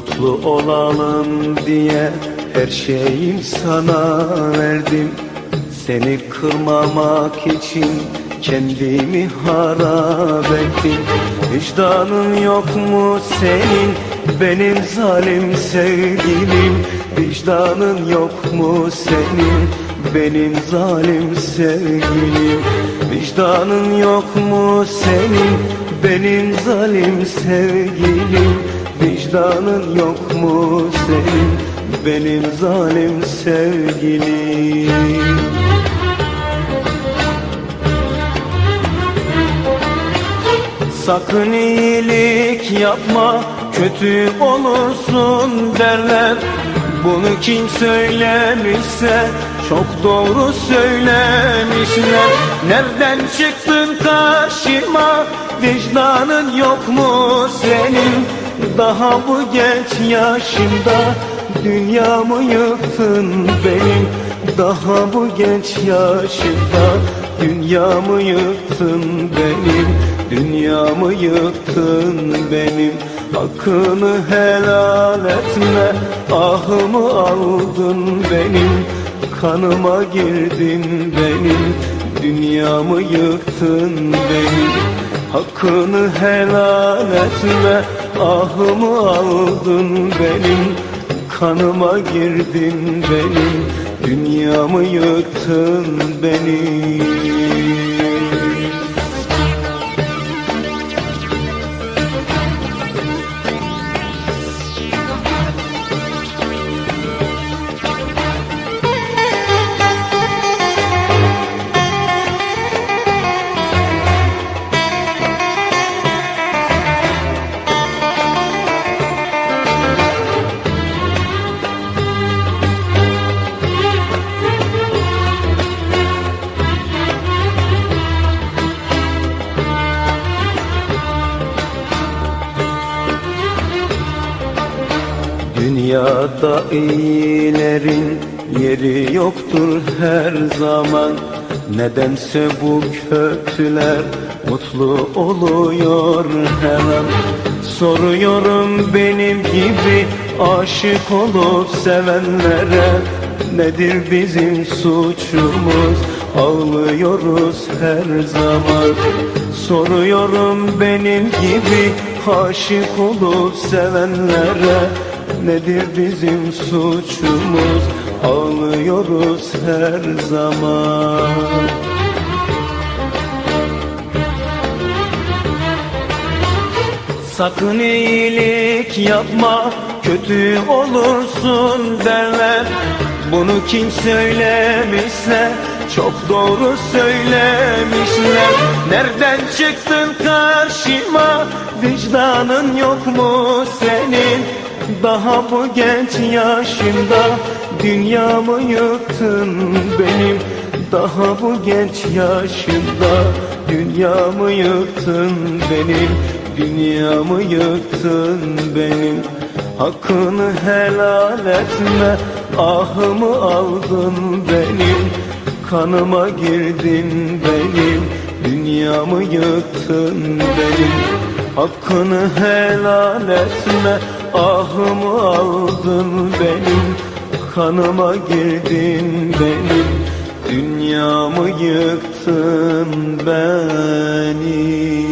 Mutlu olalım diye her şeyim sana verdim. Seni kırmamak için kendimi harap ettim. Vicdanın yok mu senin benim zalim sevgilim? Vicdanın yok mu senin benim zalim sevgilim? Vicdanın yok mu senin benim zalim sevgilim Vicdanın yok mu senin? Benim zalim sevgilim. Sakın iyilik yapma kötü olursun derler. Bunu kim söylemişse çok doğru söylemişler. Nereden çıktın karşıma? Vicdanın yok mu senin Daha bu genç yaşında dünyamı yıktın benim Daha bu genç yaşında dünyamı yıktın benim Dünyamı yıktın benim Hakkını helal etme Ahımı aldın benim Kanıma girdin benim Dünyamı yıktın benim Hakkını helal etme Ahımı aldın benim. Kanıma girdin benim Dünyamı yıktın benim Dünyada iyilerin yeri yoktur her zaman. Nedense bu kötüler mutlu oluyor hemen. Soruyorum benim gibi aşık olup sevenlere Nedir bizim suçumuz? Ağlıyoruz her zaman. Soruyorum benim gibi aşık olup sevenlere Nedir bizim suçumuz? Ağlıyoruz her zaman. Sakın iyilik yapma kötü olursun derler. Bunu kim söylemişse çok doğru söylemişler. Nereden çıktın karşıma? Vicdanın yok mu senin Daha bu genç yaşında dünyamı yıktın benim. Daha bu genç yaşında dünyamı yıktın benim. Dünyamı yıktın benim. Hakkını helal etme Ahımı aldın benim. Kanıma girdin benim. Dünyamı yıktın benim. Hakkını helal etme Ahımı aldın benim Kanıma girdin benim. Dünyamı yıktın benim